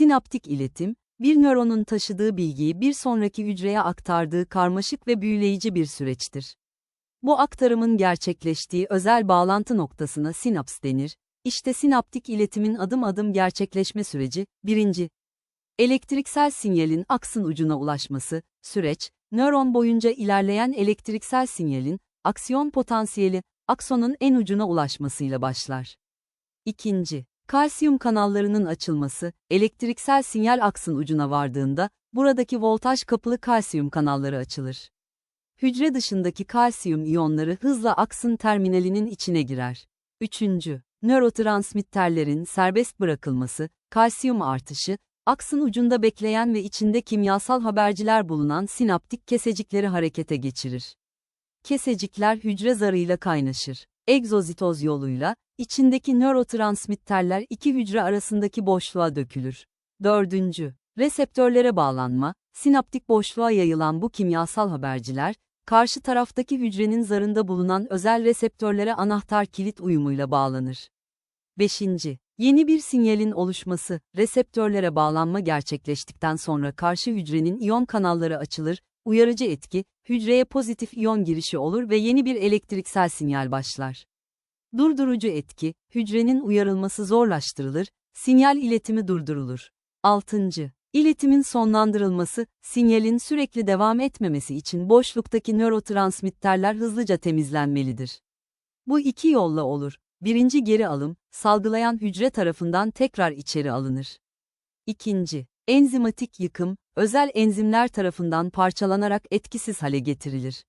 Sinaptik iletim, bir nöronun taşıdığı bilgiyi bir sonraki hücreye aktardığı karmaşık ve büyüleyici bir süreçtir. Bu aktarımın gerçekleştiği özel bağlantı noktasına sinaps denir. İşte sinaptik iletimin adım adım gerçekleşme süreci, birinci. Elektriksel sinyalin aksın ucuna ulaşması, süreç, nöron boyunca ilerleyen elektriksel sinyalin, aksiyon potansiyeli, aksonun en ucuna ulaşmasıyla başlar. İkinci, kalsiyum kanallarının açılması, elektriksel sinyal aksın ucuna vardığında, buradaki voltaj kapılı kalsiyum kanalları açılır. Hücre dışındaki kalsiyum iyonları hızla aksın terminalinin içine girer. Üçüncü, nörotransmitterlerin serbest bırakılması, kalsiyum artışı, aksın ucunda bekleyen ve içinde kimyasal haberciler bulunan sinaptik kesecikleri harekete geçirir. Kesecikler hücre zarıyla kaynaşır. Egzozitoz yoluyla, içindeki nörotransmitterler iki hücre arasındaki boşluğa dökülür. Dördüncü, reseptörlere bağlanma, sinaptik boşluğa yayılan bu kimyasal haberciler, karşı taraftaki hücrenin zarında bulunan özel reseptörlere anahtar kilit uyumuyla bağlanır. 5. Yeni bir sinyalin oluşması, reseptörlere bağlanma gerçekleştikten sonra karşı hücrenin iyon kanalları açılır, uyarıcı etki, hücreye pozitif iyon girişi olur ve yeni bir elektriksel sinyal başlar. Durdurucu etki, hücrenin uyarılması zorlaştırılır, sinyal iletimi durdurulur. 6. İletimin sonlandırılması, sinyalin sürekli devam etmemesi için boşluktaki nörotransmitterler hızlıca temizlenmelidir. Bu iki yolla olur. Birinci geri alım, salgılayan hücre tarafından tekrar içeri alınır. İkinci, enzimatik yıkım, özel enzimler tarafından parçalanarak etkisiz hale getirilir.